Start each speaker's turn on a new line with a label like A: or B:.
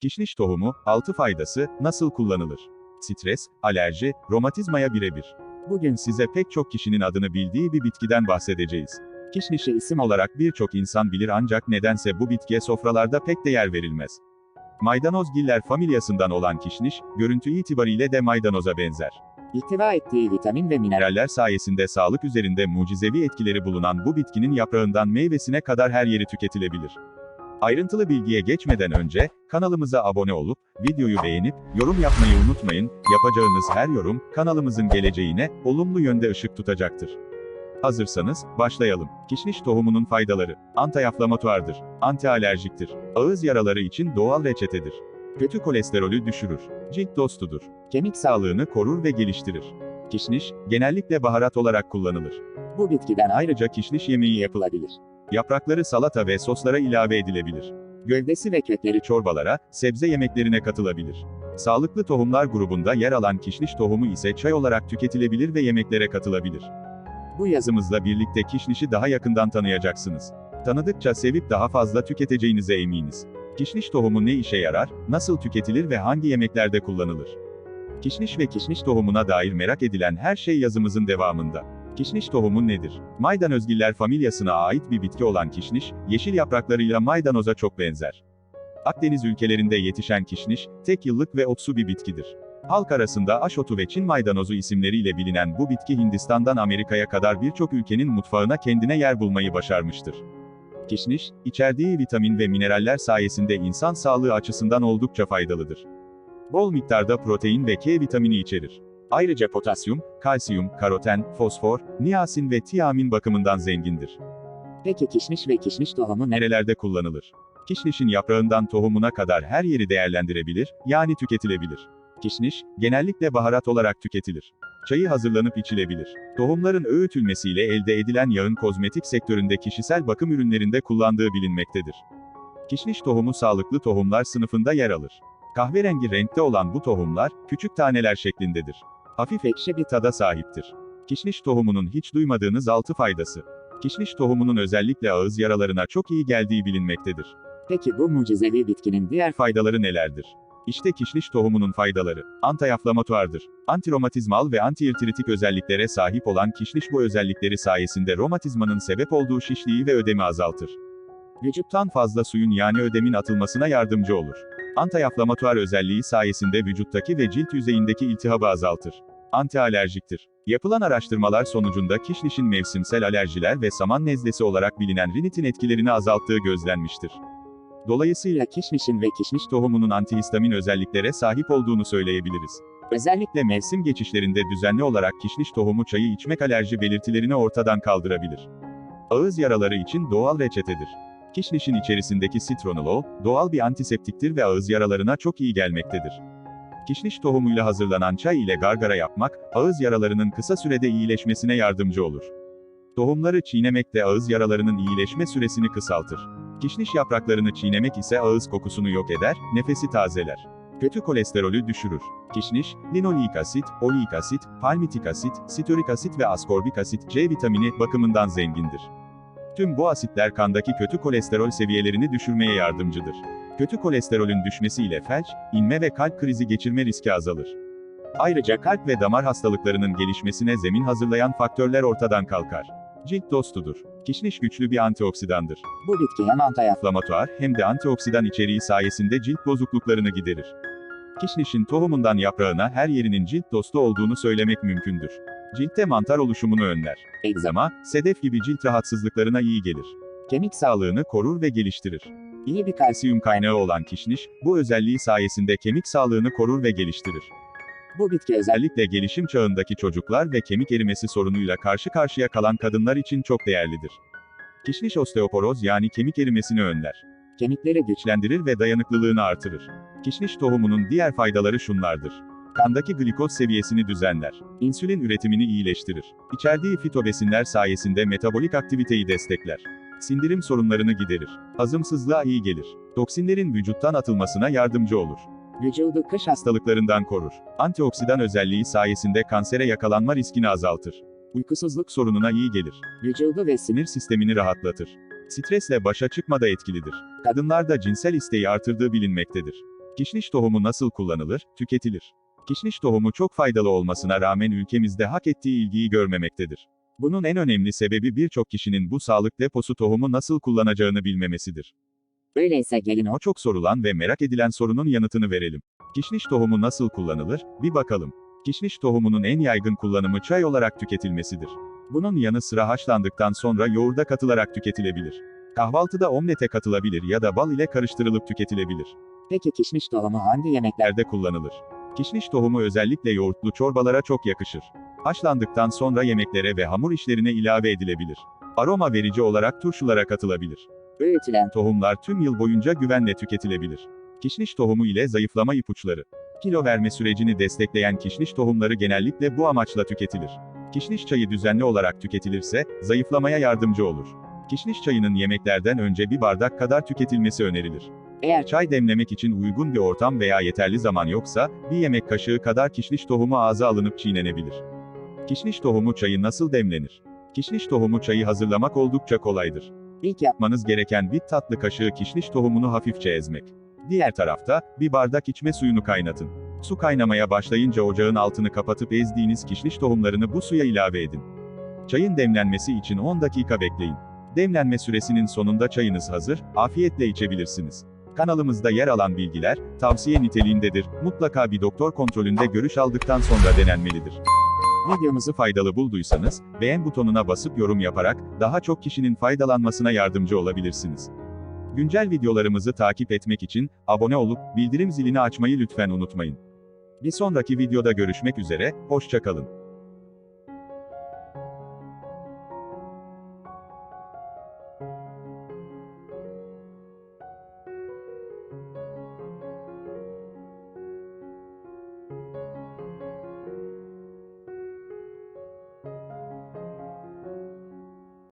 A: Kişniş tohumu, 6 faydası, nasıl kullanılır? Stres, alerji, romatizmaya birebir. Bugün size pek çok kişinin adını bildiği bir bitkiden bahsedeceğiz. Kişnişi isim olarak birçok insan bilir ancak nedense bu bitkiye sofralarda pek de yer verilmez. Maydanozgiller familyasından olan kişniş, görüntü itibariyle de maydanoza benzer.
B: İhtiva ettiği vitamin ve mineral
A: Mineraller sayesinde sağlık üzerinde mucizevi etkileri bulunan bu bitkinin yaprağından meyvesine kadar her yeri tüketilebilir. Ayrıntılı bilgiye geçmeden önce, kanalımıza abone olup, videoyu beğenip, yorum yapmayı unutmayın, yapacağınız her yorum, kanalımızın geleceğine, olumlu yönde ışık tutacaktır. Hazırsanız, başlayalım. Kişniş tohumunun faydaları. Antiyaflamatuardır. Antialerjiktir. Ağız yaraları için doğal reçetedir. Kötü kolesterolü düşürür. Cilt dostudur. Kemik sağlığını korur ve geliştirir. Kişniş, genellikle baharat olarak kullanılır.
B: bu bitkiden
A: Ayrıca kişniş yemeği
B: yapılabilir.
A: Yaprakları salata ve soslara ilave edilebilir.
B: Gövdesi ve kökleri
A: Çorbalara, sebze yemeklerine katılabilir. Sağlıklı tohumlar grubunda yer alan kişniş tohumu ise çay olarak tüketilebilir ve yemeklere katılabilir.
B: bu yazı
A: Yazımızla birlikte kişnişi daha yakından tanıyacaksınız. Tanıdıkça sevip daha fazla tüketeceğinize eminiz. Kişniş tohumu ne işe yarar, nasıl tüketilir ve hangi yemeklerde kullanılır? Kişniş ve kişniş tohumuna dair merak edilen her şey yazımızın devamında. Kişniş tohumu nedir? Maydanozgiller familyasına ait bir bitki olan kişniş, yeşil yapraklarıyla maydanoza çok benzer. Akdeniz ülkelerinde yetişen kişniş, tek yıllık ve otsu bir bitkidir. Halk arasında aşotu ve Çin maydanozu isimleriyle bilinen bu bitki Hindistan'dan Amerika'ya kadar birçok ülkenin mutfağına kendine yer bulmayı başarmıştır. Kişniş, içerdiği vitamin ve mineraller sayesinde insan sağlığı açısından oldukça faydalıdır. Bol miktarda protein ve K vitamini içerir. Ayrıca potasyum, kalsiyum, karoten, fosfor, niasin ve tiamin bakımından zengindir.
B: peki kişniş ve kişniş tohumu ne?
A: Nerelerde kullanılır? Kişnişin yaprağından tohumuna kadar her yeri değerlendirebilir, yani tüketilebilir. Kişniş, genellikle baharat olarak tüketilir. Çayı hazırlanıp içilebilir. Tohumların öğütülmesiyle elde edilen yağın kozmetik sektöründe kişisel bakım ürünlerinde kullandığı bilinmektedir. Kişniş tohumu sağlıklı tohumlar sınıfında yer alır. Kahverengi renkte olan bu tohumlar, küçük taneler şeklindedir. Hafif ekşi bir tada sahiptir. Kişniş tohumunun hiç duymadığınız altı faydası. Kişniş tohumunun özellikle ağız yaralarına çok iyi geldiği bilinmektedir.
B: Peki bu mucizevi bitkinin diğer
A: Faydaları nelerdir? İşte kişniş tohumunun faydaları. Antiyaflamatuardır. Antiromatizmal ve antiirtritik özelliklere sahip olan kişniş bu özellikleri sayesinde romatizmanın sebep olduğu şişliği ve ödemi azaltır. Vücuttan fazla suyun yani ödemin atılmasına yardımcı olur. Antiyaflamatuar özelliği sayesinde vücuttaki ve cilt yüzeyindeki iltihabı azaltır. Antialerjiktir. Yapılan araştırmalar sonucunda kişnişin mevsimsel alerjiler ve saman nezlesi olarak bilinen rinitin etkilerini azalttığı gözlenmiştir. Dolayısıyla kişnişin ve kişniş tohumunun antihistamin özelliklere sahip olduğunu söyleyebiliriz. Özellikle mevsim geçişlerinde düzenli olarak kişniş tohumu çayı içmek alerji belirtilerini ortadan kaldırabilir. Ağız yaraları için doğal reçetedir. Kişnişin içerisindeki sitronolol, doğal bir antiseptiktir ve ağız yaralarına çok iyi gelmektedir. Kişniş tohumuyla hazırlanan çay ile gargara yapmak, ağız yaralarının kısa sürede iyileşmesine yardımcı olur. Tohumları çiğnemek de ağız yaralarının iyileşme süresini kısaltır. Kişniş yapraklarını çiğnemek ise ağız kokusunu yok eder, nefesi tazeler. Kötü kolesterolü düşürür. Kişniş, linoleik asit, oleik asit, palmitik asit, sitorik asit ve askorbik asit C vitamini bakımından zengindir. Tüm bu asitler kandaki kötü kolesterol seviyelerini düşürmeye yardımcıdır. Kötü kolesterolün düşmesiyle felç, inme ve kalp krizi geçirme riski azalır. Ayrıca kalp ve damar hastalıklarının gelişmesine zemin hazırlayan faktörler ortadan kalkar. Cilt dostudur. Kişniş güçlü bir antioksidandır.
B: bu bitki hem antiyaf
A: Inflamatuar hem de antioksidan içeriği sayesinde cilt bozukluklarını giderir. Kişnişin tohumundan yaprağına her yerinin cilt dostu olduğunu söylemek mümkündür. Ciltte mantar oluşumunu önler. Egzama, sedef gibi cilt rahatsızlıklarına iyi gelir. Kemik sağlığını korur ve geliştirir.
B: iyi bir kalsiyum
A: kaynağı olan kişniş, bu özelliği sayesinde kemik sağlığını korur ve geliştirir.
B: bu bitki özel
A: Özellikle gelişim çağındaki çocuklar ve kemik erimesi sorunuyla karşı karşıya kalan kadınlar için çok değerlidir. Kişniş osteoporoz yani kemik erimesini önler.
B: kemikleri güç
A: güçlendirir ve dayanıklılığını artırır. Kişniş tohumunun diğer faydaları şunlardır. Kandaki glikoz seviyesini düzenler. İnsülin üretimini iyileştirir. İçerdiği fitobesinler sayesinde metabolik aktiviteyi destekler. Sindirim sorunlarını giderir. Hazımsızlığa iyi gelir. Toksinlerin vücuttan atılmasına yardımcı olur.
B: vücudu kış hasta
A: Hastalıklarından korur. Antioksidan özelliği sayesinde kansere yakalanma riskini azaltır. Uykusuzluk sorununa iyi gelir.
B: vücudu ve Sinir
A: sistemini rahatlatır. Stresle başa çıkmada etkilidir. Kadınlarda cinsel isteği artırdığı bilinmektedir. Kişniş tohumu nasıl kullanılır, tüketilir? Kişniş tohumu çok faydalı olmasına rağmen ülkemizde hak ettiği ilgiyi görmemektedir. Bunun en önemli sebebi birçok kişinin bu sağlık deposu tohumu nasıl kullanacağını bilmemesidir.
B: Öyleyse gelin
A: o çok sorulan ve merak edilen sorunun yanıtını verelim. Kişniş tohumu nasıl kullanılır? Bir bakalım. Kişniş tohumunun en yaygın kullanımı çay olarak tüketilmesidir. Bunun yanı sıra haşlandıktan sonra yoğurda katılarak tüketilebilir. Kahvaltıda omlete katılabilir ya da bal ile karıştırılıp tüketilebilir.
B: Peki kişniş tohumu hangi yemekler?
A: Yemeklerde kullanılır. Kişniş tohumu özellikle yoğurtlu çorbalara çok yakışır. Haşlandıktan sonra yemeklere ve hamur işlerine ilave edilebilir. Aroma verici olarak turşulara katılabilir.
B: Öğütülen
A: Tohumlar tüm yıl boyunca güvenle tüketilebilir. Kişniş tohumu ile zayıflama ipuçları. Kilo verme sürecini destekleyen kişniş tohumları genellikle bu amaçla tüketilir. Kişniş çayı düzenli olarak tüketilirse, zayıflamaya yardımcı olur. Kişniş çayının yemeklerden önce bir bardak kadar tüketilmesi önerilir.
B: Eğer
A: Çay demlemek için uygun bir ortam veya yeterli zaman yoksa, bir yemek kaşığı kadar kişniş tohumu ağza alınıp çiğnenebilir. Kişniş tohumu çayı nasıl demlenir? Kişniş tohumu çayı hazırlamak oldukça kolaydır.
B: ilk yap
A: Yapmanız gereken bir tatlı kaşığı kişniş tohumunu hafifçe ezmek. Diğer tarafta, bir bardak içme suyunu kaynatın. Su kaynamaya başlayınca ocağın altını kapatıp ezdiğiniz kişniş tohumlarını bu suya ilave edin. Çayın demlenmesi için 10 dakika bekleyin. Demlenme süresinin sonunda çayınız hazır, afiyetle içebilirsiniz. Kanalımızda yer alan bilgiler, tavsiye niteliğindedir, mutlaka bir doktor kontrolünde görüş aldıktan sonra denenmelidir. Videomuzu faydalı bulduysanız, beğen butonuna basıp yorum yaparak, daha çok kişinin faydalanmasına yardımcı olabilirsiniz. Güncel videolarımızı takip etmek için, abone olup, bildirim zilini açmayı lütfen unutmayın. Bir sonraki videoda görüşmek üzere, hoşçakalın.